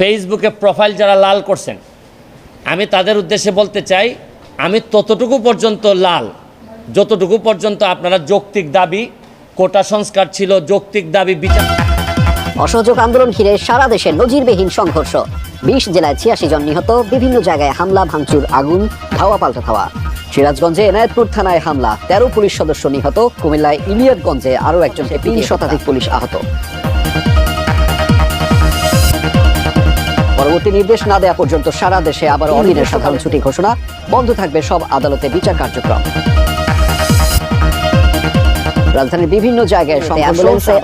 ফেসবুকে প্রোফাইল যারা লাল করছেন, আমি তাদের উদ্দেশ্যে বলতে চাই, আমি ততটুকু পর্যন্ত লাল, যতটুকু পর্যন্ত আপনারা যৌক্তিক দাবি, কোটা সংস্কার ছিল, যৌক্তিক দাবি বিচার অসহযোগ আন্দোলন ঘিরে সারা দেশে নজিরবিহীন সংঘর্ষ। বিশ জেলায় ছিয়াশি জন নিহত, বিভিন্ন জায়গায় হামলা, ভাঙচুর, আগুন, ধাওয়া, পাল্টা ধাওয়া। সিরাজগঞ্জে এনায়েতপুর থানায় হামলা, তেরো পুলিশ সদস্য নিহত, কুমিল্লায় ইলিয়টগঞ্জে আরও একজন তিন শতাধিক পুলিশ আহত। পরবর্তী নির্দেশ না দেওয়া পর্যন্ত সারা দেশে আবার অদিনের সাধারণ ছুটি ঘোষণা। বন্ধ থাকবে সব আদালতে বিচার কার্যক্রম। রাজধানীর বিভিন্ন জায়গায়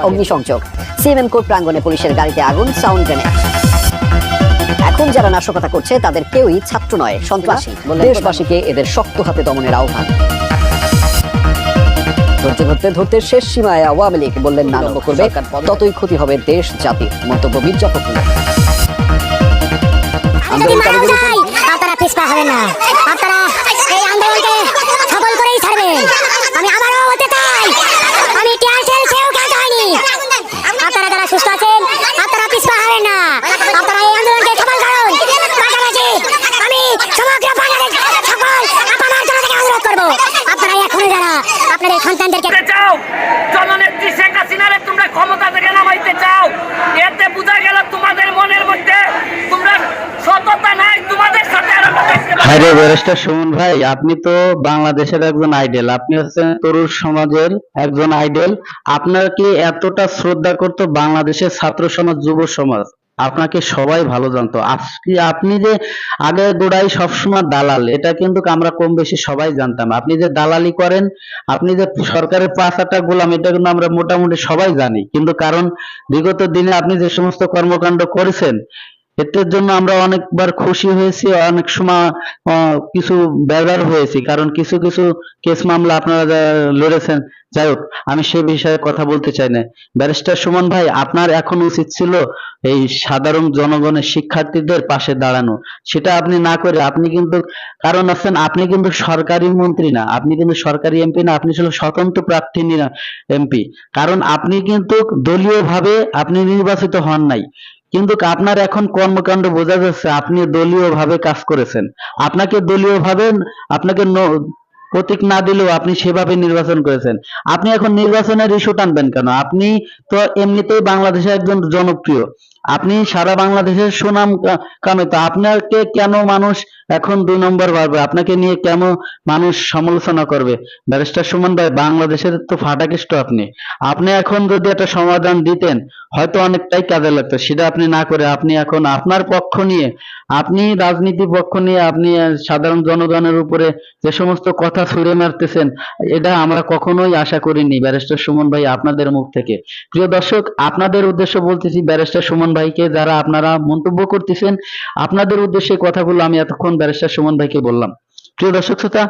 অগ্নিসংযোগ। সিএমএম কোর্ট প্রাঙ্গণে পুলিশের গাড়িতে আগুন সাউন্ড গ্রেনেড। এখন যারা নাশকতা করছে তাদের কেউই ছাত্র নয়। সন্ত্রাসী দেশবাসীকে এদের শক্ত হাতে দমনের আহ্বান। ধরতে ধরতে ধরতে শেষ সীমায় আওয়ামী লীগ বললেন না করবে। ততই ক্ষতি হবে দেশ জাতির। মন্তব্য মির্জা ফখরুল আমি যদি মারাও যাই আপনারা পিছপা হবেন না। আপনারা এই আন্দোলনকে সফল করেই ছাড়বেন। আমি আবারও বলতে চাই আমি টিয়ারশেল সেও খেলতে হয়নি আপনারা যারা সুস্থ আছেন আপনারা পিছপা হবেন না আপনারা এই আন্দোলনকে সফল করুন পাশাপাশি আমি সমগ্র বাংলাদেশ সকল আপনার জনতাকে অনুরোধ করব আপনারা এখনও যারা আপনাদের সন্তানদেরকে করতে চাও জননেত্রী শেখ হাসিনারে তোমরা ক্ষমতা থেকে নামাইতে চাও এতে বোঝা গেল তোমাদের মনের মধ্যে তোমরা সততা নাই তোমাদের সাথে আরও হ্যাঁ রে ব্যারিস্টার সুমন ভাই, আপনি তো বাংলাদেশের একজন আইডল আপনি হচ্ছেন তরুণ সমাজের একজন আইডল আপনার কি এতটা শ্রদ্ধা করতো বাংলাদেশের ছাত্র সমাজ, যুব সমাজ? আপনাকে সবাই ভালো জানতো। আজকে আপনি যে আগে গোড়াই সবসময় দালাল, এটা কিন্তু আমরা কম বেশি সবাই জানতাম। আপনি যে দালালি করেন, আপনি যে সরকারের পাঁচ আটটা গোলাম, এটা কিন্তু আমরা মোটামুটি সবাই জানি। কিন্তু কারণ, বিগত দিনে আপনি যে সমস্ত কর্মকাণ্ড করেছেন এটার জন্য আমরা অনেকবার খুশি হয়েছি, অনেক সময় কিছু ব্যবহার হয়েছি। কারণ কিছু কিছু কেস মামলা আপনারা লড়েছেন, যাই হোক, আমি সে বিষয়ে কথা বলতে চাই না। ব্যারিস্টার সুমন ভাই, আপনার এখন উচিত ছিল এই সাধারণ জনগণের শিক্ষার্থীদের পাশে দাঁড়ানো। সেটা আপনি না করে, আপনি কিন্তু, কারণ আছেন, আপনি কিন্তু সরকারি মন্ত্রী না, আপনি কিন্তু সরকারি এমপি না, আপনি ছিল স্বতন্ত্র প্রার্থী এমপি। কারণ আপনি কিন্তু দলীয়ভাবে আপনি নির্বাচিত হন নাই। কিন্তু আপনার এখন কর্মকাণ্ড বোঝা যাচ্ছে আপনি দলীয় ভাবে কাজ করেছেন। আপনাকে দলীয় ভাবে আপনাকে প্রতীক না দিলেও আপনি সেভাবে নির্বাচন করেছেন। আপনি এখন নির্বাচনের ইস্যু টানবেন কেন? আপনি তো এমনিতেই বাংলাদেশে একজন জনপ্রিয়। আপনি সারা বাংলাদেশের সুনাম কামিত আপনাকে কেন মানুষ এখন দুই নম্বর ভাববে আপনাকে নিয়ে কেন মানুষ সমালোচনা করবে? ব্যারিস্টার সুমন ভাই, বাংলাদেশের তো ফাটাকেষ্ট আপনি। আপনি এখন যদি একটা সমাধান দিতেন, হয়তো অনেকটাই কাজে লাগতো। সেটা আপনি না করে আপনি এখন আপনার পক্ষ নিয়ে, আপনি রাজনীতি পক্ষ নিয়ে, আপনি সাধারণ জনগণের উপরে যে সমস্ত কথা ছুড়ে মারতেছেন, এটা আমরা কখনোই আশা করিনি। ব্যারিস্টার সুমন ভাই, আপনাদের মুখ থেকে। প্রিয় দর্শক, আপনাদের উদ্দেশ্য বলতেছি ব্যারিস্টার সুমন ভাইকে যারা আপনারা মন্তব্য করতেছেন, আপনাদের উদ্দেশ্যে কথাগুলো আমি এতক্ষণ ব্যারিস্টার সুমন ভাইকে বললাম। প্রিয় দর্শক শ্রোতা,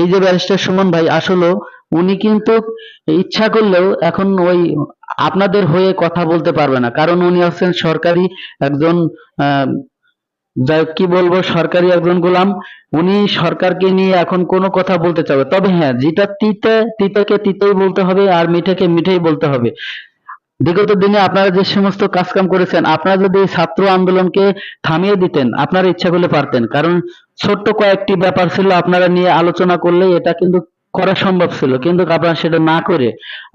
এই যে ব্যারিস্টার সুমন ভাই আসলে, উনি কিন্তু ইচ্ছা করলেও এখন ওই আপনাদের হয়ে কথা বলতে পারবে না। কারণ উনি হচ্ছেন সরকারি একজন যাই কি বলব, সরকারি একজন গোলাম। উনি সরকারকে নিয়ে এখন কোনো কথা বলতে চাবে। তবে হ্যাঁ যেটা তিতে, তিতাকে তিতেই বলতে হবে আর মিঠাকে মিঠাই বলতে হবে। বিগত দিনে আপনারা যে সমস্ত কাজকাম করেছেন, আপনারা যদি ছাত্র আন্দোলনকে থামিয়ে দিতেন, আপনারা ইচ্ছা করলে পারতেন। কারণ ছোট্ট কয়েকটি ব্যাপার ছিল আপনারা নিয়ে আলোচনা করলে এটা কিন্তু করা সম্ভব ছিল। কিন্তু আপনারা সেটা না করে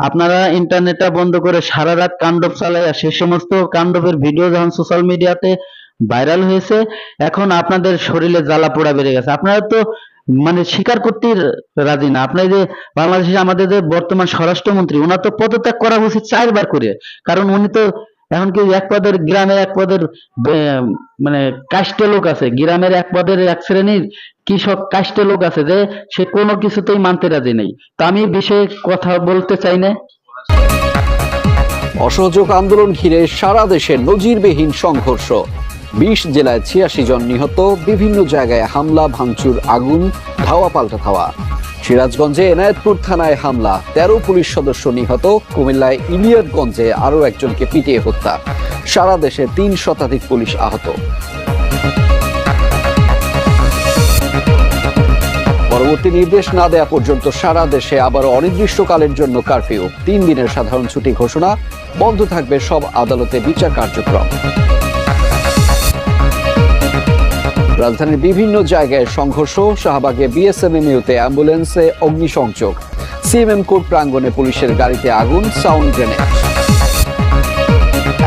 আপনারা ইন্টারনেটটা বন্ধ করে সারা রাত কাণ্ডব চালাইয়া সে সমস্ত কাণ্ডবের ভিডিও যখন সোশ্যাল মিডিয়াতে ভাইরাল হয়েছে, এখন আপনাদের শরীরে জ্বালা পোড়া বেড়ে গেছে। আপনারা তো মানে স্বীকার করতেই রাজি না। আপনার যে বাংলাদেশে আমাদের যে বর্তমান স্বরাষ্ট্রমন্ত্রী ওনার তো পদত্যাগ করা উচিত চারবার করে। কারণ উনি তো এখন কি এক পদের গ্রামের এক পদের মানে কাষ্ট লোক আছে। গ্রামের এক পদের এক শ্রেণির কৃষক কাষ্ট লোক আছে যে সে কোনো কিছুতেই মানতে রাজি নেই। তো আমি বিষয়ে কথা বলতে চাই না। অসহযোগ আন্দোলন ঘিরে সারা দেশে নজিরবিহীন সংঘর্ষ। বিশ জেলায় ছিয়াশি জন নিহত, বিভিন্ন জায়গায় হামলা, ভাঙচুর, আগুন, ধাওয়া, পাল্টা ধাওয়া সিরাজগঞ্জে এনায়েতপুর থানায় হামলা, তেরো পুলিশ সদস্য নিহত, কুমিল্লায় ইলিয়টগঞ্জে আরও একজনকে পিটিয়ে হত্যা। সারা দেশে তিন শতাধিক পুলিশ আহত। পরবর্তী নির্দেশ না দেয়া পর্যন্ত সারা দেশে আবার অনির্দিষ্টকালের জন্য কারফিউ। তিন দিনের সাধারণ ছুটি ঘোষণা, বন্ধ থাকবে সব আদালতে বিচার কার্যক্রম। রাজধানীর বিভিন্ন জায়গায় সংঘর্ষ, শাহবাগে বিএসএমএমইউতে অ্যাম্বুলেন্সে অগ্নিসংযোগ। সিএমএম কোর্ট প্রাঙ্গণে পুলিশের গাড়িতে আগুন, সাউন্ড গ্রেনেড।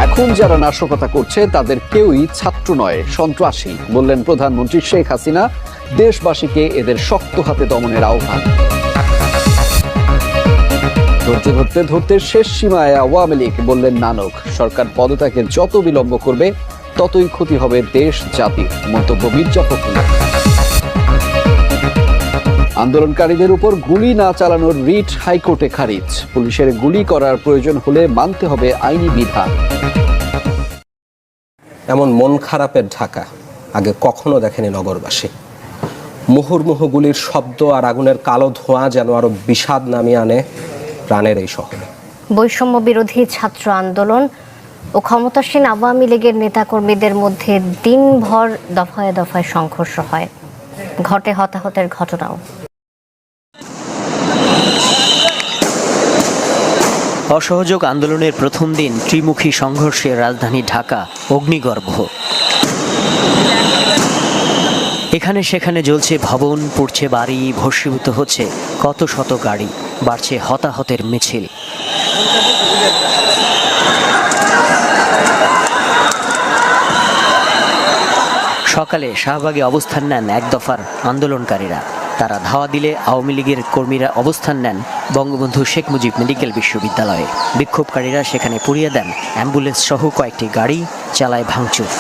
এখন যারা নাশকতা করছে, তাদের কেউই ছাত্র নয়, সন্ত্রাসী, বললেন প্রধানমন্ত্রী শেখ হাসিনা। দেশবাসীকে এদের শক্ত হাতে দমনের আহ্বান। ধৈর্য ধরতে ধরতে শেষ সীমায় আওয়ামী লীগ, বললেন নানক। সরকার পদত্যাগে যত বিলম্ব করবে ততই ক্ষতি হবে দেশ জাতির মন্তব্য মির্জা ফখরুলের আন্দোলনকারীদের উপর গুলি না চালানোর রিট হাইকোর্টে খারিজ। পুলিশের গুলি করার প্রয়োজন হলে মানতে হবে আইনি বিধান। এমন মন খারাপের ঢাকা আগে কখনো দেখেনি নগরবাসী। মুহুর্মুহু গুলির শব্দ আর আগুনের কালো ধোঁয়া যেন আরও বিষাদ নামিয়ে আনে প্রাণের এই শহরে। বৈষম্য বিরোধী ছাত্র আন্দোলন ও ক্ষমতাসীন আওয়ামী লীগের নেতাকর্মীদের মধ্যে দিনভর দফায় দফায় সংঘর্ষ হয়। ঘটে হতাহতের ঘটনাও। অসহযোগ আন্দোলনের প্রথম দিন ত্রিমুখী সংঘর্ষে রাজধানী ঢাকা, অগ্নিগর্ভ। এখানে সেখানে জ্বলছে ভবন, পড়ছে বাড়ি, ভস্মীভূত হচ্ছে কত শত গাড়ি, বাড়ছে হতাহতের মিছিল। সকালে শাহবাগে অবস্থান নেন এক দফার আন্দোলনকারীরা। তারা ধাওয়া দিলে আওয়ামী লীগের কর্মীরা অবস্থান নেন বঙ্গবন্ধু শেখ মুজিব মেডিকেল বিশ্ববিদ্যালয়ে। বিক্ষোভকারীরা সেখানে পুড়িয়ে দেন। অ্যাম্বুলেন্স সহ কয়েকটি গাড়ি চালায় ভাঙচুর।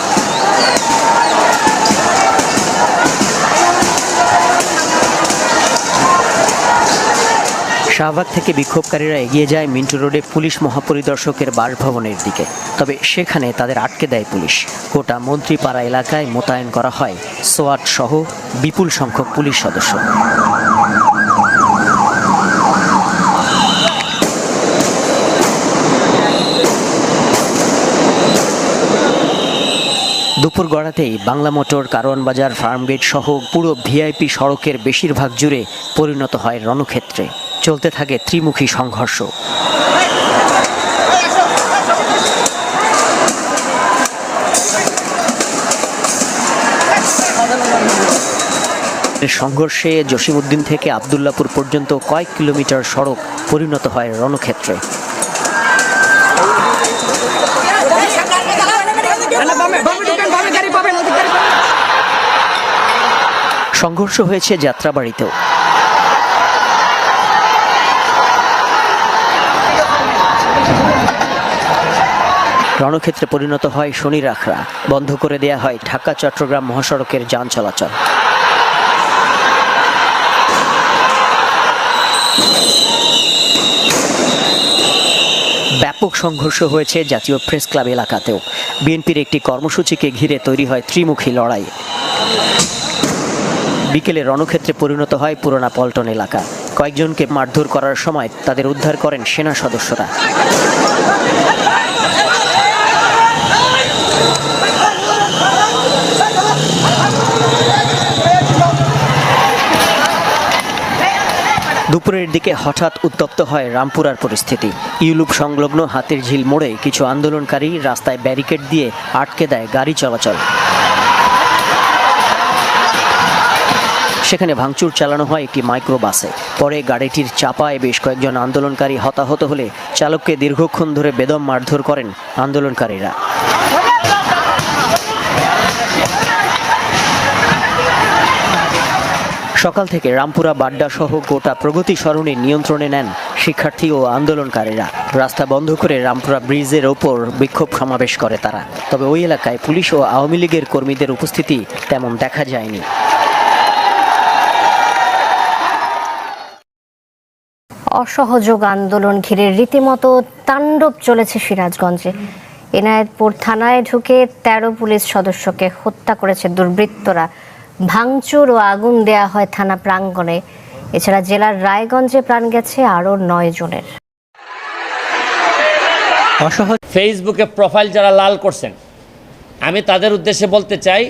শাহবাগ থেকে বিক্ষোভকারীরা এগিয়ে যায় মিন্টু রোডে পুলিশ মহাপরিদর্শকের বাসভবনের দিকে। তবে সেখানে তাদের আটকে দেয় পুলিশ। গোটা মন্ত্রীপাড়া এলাকায় মোতায়েন করা হয় সোয়াট সহ বিপুল সংখ্যক পুলিশ সদস্য। দুপুর গড়াতেই বাংলা মোটর, কারওয়ান বাজার, ফার্মগেট সহ পুরো ভিআইপি সড়কের বেশিরভাগ জুড়ে পরিণত হয় রণক্ষেত্রে। চলতে থাকে ত্রিমুখী সংঘর্ষ। সংঘর্ষে জসিমউদ্দিন থেকে আবদুল্লাপুর পর্যন্ত কয়েক কিলোমিটার সড়ক পরিণত হয় রণক্ষেত্রে। সংঘর্ষ হয়েছে যাত্রাবাড়িতেও। রণক্ষেত্রে পরিণত হয় শনি রাখরা। বন্ধ করে দেয়া হয় ঢাকা, চট্টগ্রাম মহাসড়কের যান চলাচল। ব্যাপক সংঘর্ষ হয়েছে জাতীয় প্রেস ক্লাব এলাকাতেও। বিএনপির একটি কর্মসূচিকে ঘিরে তৈরি হয় ত্রিমুখী লড়াই। বিকেলে রণক্ষেত্রে পরিণত হয় পুরোনা পল্টন এলাকা। কয়েকজনকে মারধর করার সময় তাদের উদ্ধার করেন সেনা সদস্যরা। দুপুরের দিকে হঠাৎ উত্তপ্ত হয় রামপুরার পরিস্থিতি। ইউলুপ সংলগ্ন হাতের ঝিল মোড়ে কিছু আন্দোলনকারী রাস্তায় ব্যারিকেড দিয়ে আটকে দেয় গাড়ি চলাচল। সেখানে ভাঙচুর চালানো হয় একটি মাইক্রো বাসে পরে গাড়িটির চাপায় বেশ কয়েকজন আন্দোলনকারী হতাহত হলে চালককে দীর্ঘক্ষণ ধরে বেদম মারধর করেন আন্দোলনকারীরা। সকাল থেকে রামপুরা, বাড্ডা সহ গোটা প্রগতি সরণি নিয়ন্ত্রণে নেন শিক্ষার্থী ও আন্দোলনকারীরা। রাস্তা বন্ধ করে রামপুরা ব্রিজের ওপর বিক্ষোভ সমাবেশ করে তারা। তবে ওই এলাকায় পুলিশ ও আওয়ামী লীগের কর্মীদের উপস্থিতি তেমন দেখা যায়নি। অসহযোগ আন্দোলন ঘিরে রীতিমতো তাণ্ডব চলেছে সিরাজগঞ্জে। এনায়েতপুর থানায় ঢুকে তেরো পুলিশ সদস্যকে হত্যা করেছে দুর্বৃত্তরা। ভাঙচুর ও আগুন দেয়া হয় থানা প্রাঙ্গণে। এছাড়া জেলার রায়গঞ্জে প্রাণ গেছে আরও নয় জনের। ফেসবুকে প্রোফাইল যারা লাল করছেন, আমি তাদের উদ্দেশ্যে বলতে চাই,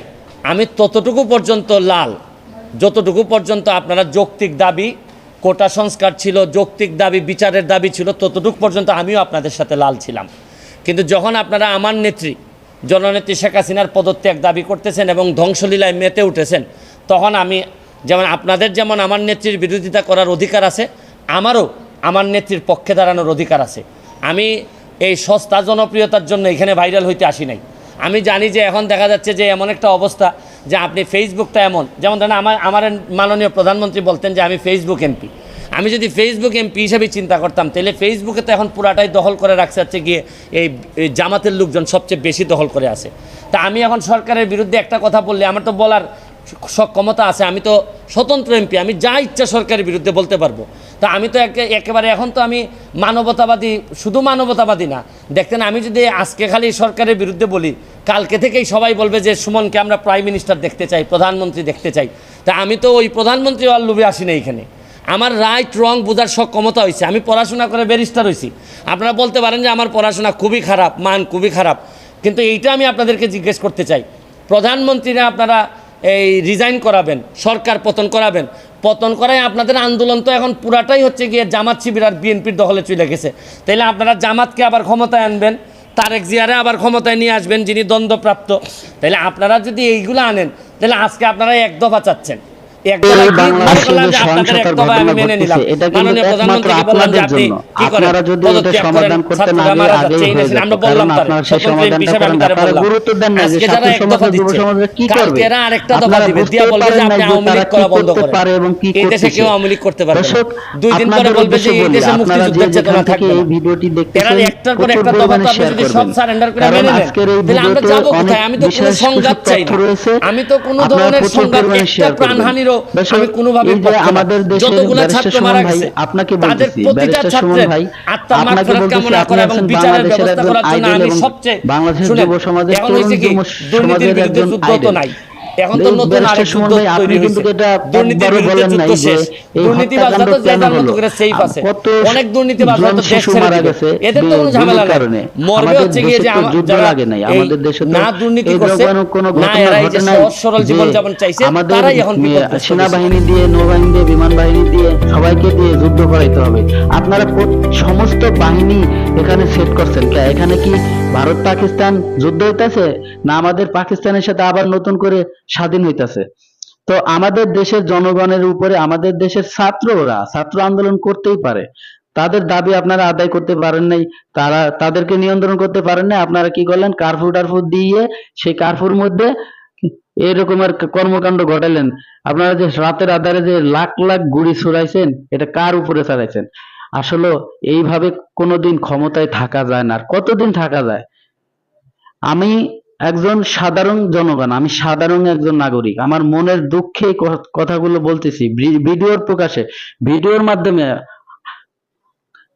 আমি ততটুকু পর্যন্ত লাল, যতটুকু পর্যন্ত আপনারা যৌক্তিক দাবি, কোটা সংস্কার ছিল, যৌক্তিক দাবি, বিচারের দাবি ছিল, ততটুকু পর্যন্ত আমিও আপনাদের সাথে লাল ছিলাম। কিন্তু যখন আপনারা আমার নেত্রী জননেত্রী শেখ হাসিনার পদত্যাগ দাবি করতেছেন এবং ধ্বংসলীলায় মেতে উঠেছেন। তখন আমি যেমন আপনাদের যেমন আমার নেত্রীর বিরোধিতা করার অধিকার আছে, আমারও আমার নেত্রীর পক্ষে দাঁড়ানোর অধিকার আছে। আমি এই সস্তা জনপ্রিয়তার জন্য এখানে ভাইরাল হইতে আসি নাই। আমি জানি যে এখন দেখা যাচ্ছে যে এমন একটা অবস্থা যে আপনি ফেসবুকটা এমন, যেমন ধরেন আমার আমার মাননীয় প্রধানমন্ত্রী বলতেন যে আমি ফেসবুক এমপি আমি যদি ফেসবুক এমপি হিসেবে চিন্তা করতাম, তাহলে ফেসবুকে তো এখন পুরাটাই দখল করে রাখছে হচ্ছে গিয়ে এই জামাতের লোকজন সবচেয়ে বেশি দখল করে আছে। তা আমি এখন সরকারের বিরুদ্ধে একটা কথা বললে, আমার তো বলার সক্ষমতা আছে, আমি তো স্বতন্ত্র এমপি আমি যা ইচ্ছা সরকারের বিরুদ্ধে বলতে পারব। তা আমি তো একে- একেবারে এখন তো আমি মানবতাবাদী, শুধু মানবতাবাদী না। দেখতেন, আমি যদি আজকে খালি সরকারের বিরুদ্ধে বলি, কালকে থেকেই সবাই বলবে যে, সুমনকে আমরা প্রাইম মিনিস্টার দেখতে চাই, প্রধানমন্ত্রী দেখতে চাই। তা আমি তো ওই প্রধানমন্ত্রী আর লোভে আসি না এখানে। আমার রাইট রং বোঝার সক্ষমতা হয়েছে আমি পড়াশোনা করে ব্যারিস্টার হয়েছি আপনারা বলতে পারেন যে আমার পড়াশোনা খুবই খারাপ, মান খুবই খারাপ। কিন্তু এইটা আমি আপনাদেরকে জিজ্ঞেস করতে চাই। প্রধানমন্ত্রীরা আপনারা এই রিজাইন করাবেন, সরকার পতন করাবেন। পতন করায় আপনাদের আন্দোলন তো এখন পুরাটাই হচ্ছে গিয়ে জামাত শিবির আর বিএনপির দখলে চলে গেছে। তাইলে আপনারা জামাতকে আবার ক্ষমতায় আনবেন, তারেক জিয়ারে আবার ক্ষমতায় নিয়ে আসবেন যিনি দ্বন্দ্বপ্রাপ্ত। তাহলে আপনারা যদি এইগুলো আনেন তাহলে আজকে আপনারা এক দফা চাচ্ছেন। আমি ঘটনা ঘটতেছে, নিলাম এটা কিন্তু মাননীয় একমাত্র প্রধানমন্ত্রীকে বললাম যে আপনাদের আপনি জন্য। কি করেন আপনারা যদি এটা সমাধান করতে না দিয়ে মারা আগেই যাচ্ছে এই দেশে। আমরা বললাম আপনারা সেই সমাধানটা করেন আপনারা গুরুত্ব দেন না যে ছাত্র সমাজ যুব দিচ্ছে কি করবে? আরেকটা দফা দিবে দিয়া বলবে যে আপনি আওয়ামী লীগ করা বন্ধ করেন পারে এবং কি এই দেশে কেউ আওয়ামী লীগ করতে পারবে না দুই দিন পরে বলবে যে এই দেশে মুক্তিযুদ্ধের চেতনা থাকবে এই না। ভিডিওটি এরা একটার পর একটা দফা তো পরিমাণে আপনি যদি সব সারেন্ডার করে মেনে নেন তাহলে আমরা ভিডিওতে কোথায় আমি তো কোনো সংঘাত চাই না আমি তো কোনো ধরনের সংঘাত একটা দর্শক, আমি কোনোভাবে। আমাদের দেশের যতগুলা ছাত্র মারা গেছে আপনাকে তাদের প্রতিটা ছাত্রের আপনাকে মাগফিরাত কামনা করা এবং বিচারের ব্যবস্থা করার জন্য আমি সবচেয়ে বাংলাদেশের যুব সমাজের তরুণ যুব সমাজের একজন নাই এখন তো নতুন আরেক সুমন আপনি কিন্তু এটা দুর্নীতির বলেন নাই যে দুর্নীতিবাজরা তো যে যার মতো করে সেফ আছে। অনেক দুর্নীতিবাজরা তো দেশ ছেড়ে গেছে এদের তো কোনো ঝামেলা কারণে। মরবে হচ্ছে গিয়ে যে যুদ্ধ লাগে নাই। আমাদের দেশে তো না দুর্নীতি করছে কোনো ঘটনা এরা এই যে ঘটে নাই সরল জীবন যাপন চাইছে তারাই এখন মে- বিপদগ্রস্ত বেশি। সেনাবাহিনী দিয়ে নৌবাহিনী দিয়ে বিমান বাহিনী দিয়ে সবাইকে দিয়ে যুদ্ধ করাইতে হবে। আপনারা সমস্ত বাহিনী এখানে সেট করছেন। এখানে কি ভারত পাকিস্তান যুদ্ধ হইতাছে, না আমাদের পাকিস্তানের সাথে আবার নতুন করে স্বাধীন হইতাছে। তো আমাদের দেশের জনগণের উপরে, আমাদের দেশের ছাত্ররা, ছাত্র আন্দোলন করতেই পারে। তাদের দাবি আপনারা আদায় করতে পারেন নাই, তারা, তাদেরকে নিয়ন্ত্রণ করতে পারেন নাই। আপনারা কি করলেন? কার্ফু টার্ফু দিয়ে সেই কার্ফুর মধ্যে এরকমের কর্মকাণ্ড ঘটালেন। আপনারা যে রাতের আধারে যে লাখ লাখ গুড়ি ছড়াইছেন, এটা কার উপরে চালাইছেন আসলে এইভাবে কোনোদিন ক্ষমতায় থাকা যায় না। কতদিন থাকা যায়? আমি একজন সাধারণ জনগণ, আমি সাধারণ একজন নাগরিক। আমার মনের দুঃখে কথাগুলো বলতেছি। ভিডিওর প্রকাশে, ভিডিওর মাধ্যমে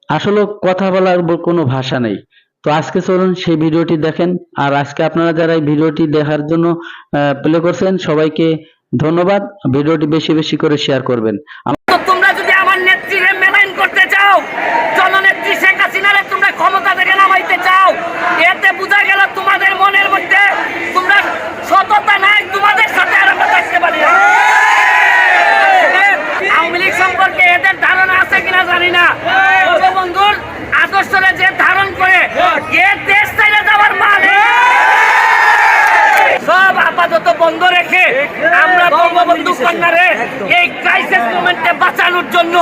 আসলে কথা বলার কোনো ভাষা নেই। তো আজকে চলুন সেই ভিডিওটি দেখেন। আর আজকে আপনারা যারা এই ভিডিওটি দেখার জন্য প্লে করছেন, সবাইকে ধন্যবাদ। ভিডিওটি বেশি বেশি করে শেয়ার করবেন। তোমরা যদি আমার নেত্রীরে মেলাইন করতে চাও জননেত্রী শেখ হাসিনারে তোমরা ক্ষমতা থেকে নামাইতে চাও, এতে বোঝা গেল তোমাদের মনের মধ্যে তোমরা সততা নাই, তোমাদের সাথে আর আমরা থাকতে পারি আওয়ামী লীগ সম্পর্কে এদের ধারণা আছে কিনা জানি না। বন্ধুর আদর্শরে যে ধারণ করে, এ দেশ চাইলে যাওয়ার মানে সব আপাতত বন্ধ রেখে আমরা বঙ্গবন্ধু কন্যারে এই ক্রাইসিস মোমেন্টে বাঁচানোর জন্য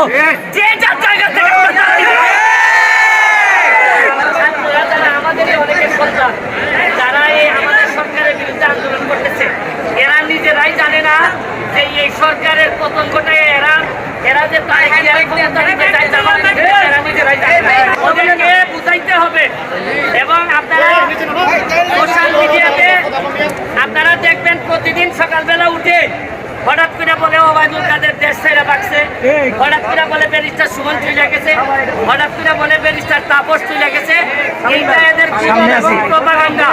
যে যার জায়গা থেকে আমরা দাঁড়াই। ছাত্ররা যারা আমাদেরই অনেকের সন্তান যারা এই আমাদের সরকারের বিরুদ্ধে আন্দোলন করতেছে এরা নিজেরাই জানে না যে এই সরকারের পতন ঘটায় এরা এরা যে তারেক জিয়ার ক্ষমতা নিতে চায় জামাত নিতে চায়, এরা নিজেরাই জানে না। ওদেরকে বুঝাইতে হবে এবং আপনারা সোশ্যাল মিডিয়াতে আপনারা দেখবেন প্রতিদিন সকালবেলা উঠে হঠাৎ করে বলে ওবায়দুল কাদের দেশ ছেড়ে বাকছে হঠাৎ করে বলে ব্যারিস্টার সুমন চলে গেছে। হঠাৎ করে বলে ব্যারিস্টার তাপস চলে গেছে। এইটা এদের প্রপাগান্ডা।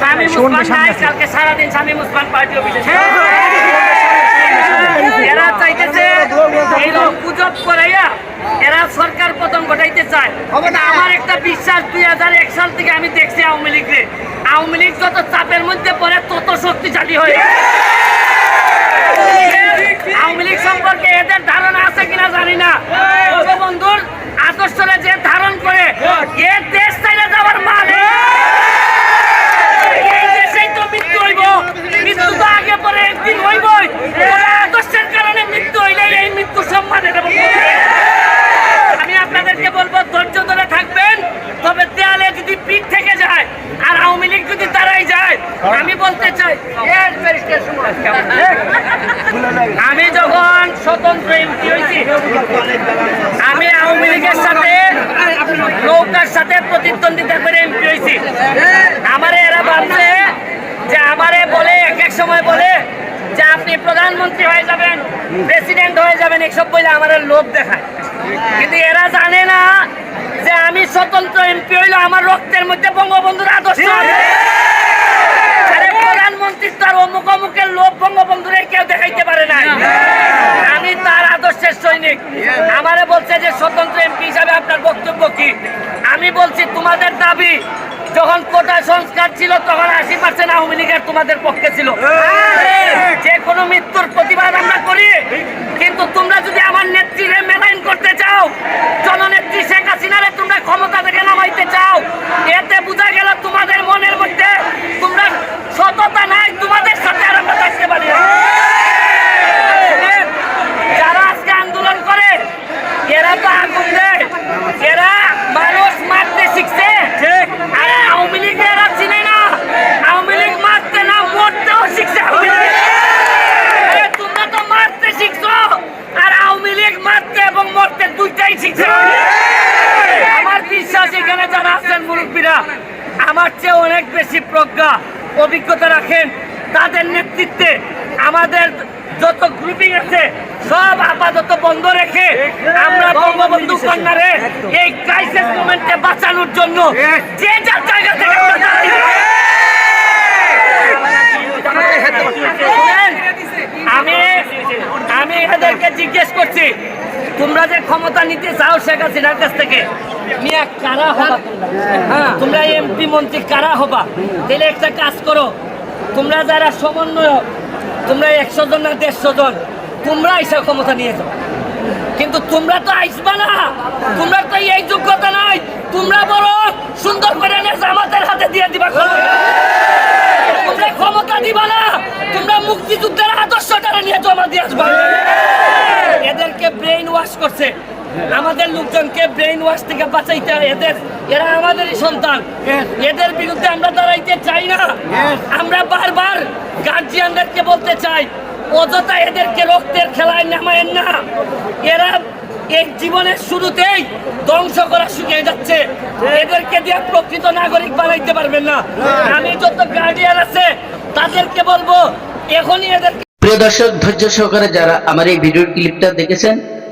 স্বামী মুসলমান নাই কালকে সারাদিন স্বামী মুসলমান পার্টি অফিসে। এরা চাইতেছে এইরকম গুজব করাইয়া এরা সরকার পতন ঘটাইতে চায়। আমার একটা বিশ্বাস দুই হাজার এক সাল থেকে আমি দেখছি আওয়ামী লীগকে আওয়ামী লীগ যত চাপের মধ্যে পড়ে তত শক্তিশালী হয়ে। আওয়ামী লীগ সম্পর্কে এদের ধারণা আছে কিনা জানি না। বন্ধুর আদর্শরা যে ধারণ করে এ দেশ চাইলে যাওয়ার মানে দেশেই তো মৃত্যু আগে পরে একদিন হইবই। আদর্শের কারণে মৃত্যু হইলে এই মৃত্যু সম্মানের এবং ব্যারিস্টার সুমন। আমি যখন স্বতন্ত্র এমপি হয়েছি, আমি আওয়ামী লীগের সাথে, নৌকার সাথে প্রতিদ্বন্দ্বিতা করে এমপি হয়েছি। আমারে এরা ভাবছে যে আমারে বলে, এক এক সময় বলে যে আপনি প্রধানমন্ত্রী হয়ে যাবেন, প্রেসিডেন্ট হয়ে যাবেন, এসব বলে আমার লোভ দেখায়। কিন্তু এরা জানে না যে আমি স্বতন্ত্র এমপি হইলে আমার রক্তের মধ্যে বঙ্গবন্ধুর আদর্শ অমুক অমুকের লোভ বঙ্গবন্ধুরে কেউ দেখাইতে পারে না। আমি তার আদর্শের সৈনিক। আমারে বলছে যে স্বতন্ত্র এমপি হিসাবে আপনার বক্তব্য কি? আমি বলছি তোমাদের দাবি যখন কোটা সংস্কার ছিল তখন আশি পার্সেন্ট আওয়ামী লীগের তোমাদের পক্ষে ছিল। যে কোনো মৃত্যুর প্রতিবাদ আমরা করি কিন্তু তোমরা যদি আমার নেত্রীরে মেলাইন করতে চাও জননেত্রী শেখ হাসিনারে তোমরা ক্ষমতা থেকে নামাইতে চাও এতে বোঝা গেল তোমাদের মনের মধ্যে তোমরা সততা নাই তোমাদের সাথে আর আমরা থাকতে পারি না। যারা আজকে আন্দোলন করে এরা তো আগুন দেয় এরা মানুষ মারতে শিখছে আরে আওয়ামী লীগ এরা চিনে না আওয়ামী লীগ মারতে না মরতেও শিখছে আওয়ামী লীগ। আরে তোমরা তো মারতে শিখছো আর আওয়ামী লীগ মারতে এবং মরতে দুইটাই শিখছে আমার বিশ্বাস এখানে যারা মুরব্বীরা আমার চেয়ে অনেক বেশি প্রজ্ঞা, অভিজ্ঞতা রাখেন। তাদের নেতৃত্বে আমাদের যত গ্রুপিং আছে, সব আপাতত বন্ধ রেখে আমরা বঙ্গবন্ধু কন্যারে এই ক্রাইসিস মোমেন্টে বাঁচানোর জন্য যে যার জায়গা থেকে আমি আমি এদেরকে জিজ্ঞেস করছি তোমরা যে ক্ষমতা নিতে চাও শেখ হাসিনার কাছ থেকে কারা হবা তোমরা? তোমরা এমপি, মন্ত্রী কারা হবা? তাহলে একটা কাজ করো, তোমরা যারা সমন্বয়ক, তোমরা একশো জন না দেড়শো জন, তোমরা এসব ক্ষমতা নিয়ে যাও। কিন্তু তোমরা তো আইসবা না। তোমরা তো এই যোগ্যতা নাই তোমরা বড় সুন্দর করে জামাতের হাতে দিয়ে দিবা। তোমরা ক্ষমতা দিবা না। তোমরা মুক্তিযুদ্ধের আদর্শটারে নিয়ে জমা দিয়ে আসবা। এদেরকে ব্রেইন ওয়াশ করছে। আমাদের লোকজনকে ব্রেইন ওয়াশ থেকে বাঁচাইতে এদের, এরা আমাদেরই সন্তান। এদের বিরুদ্ধে আমরা দাঁড়াইতে চাই না। আমরা বারবার গার্জিয়ানদেরকে বলতে চাই, অযথা এদেরকে রক্তের খেলায় নামায়েন না। এরা এই জীবনের শুরুতেই ধ্বংস করা শুকিয়ে যাচ্ছে। এদেরকে দিয়ে প্রকৃত নাগরিক বানাইতে পারবেন না। আমি যত গার্ডিয়ান আছে তাদেরকে বলব এখনই এদের প্রিয় দর্শক ধৈর্য সহকারে যারা আমার এই ভিডিও ক্লিপটা দেখেছেন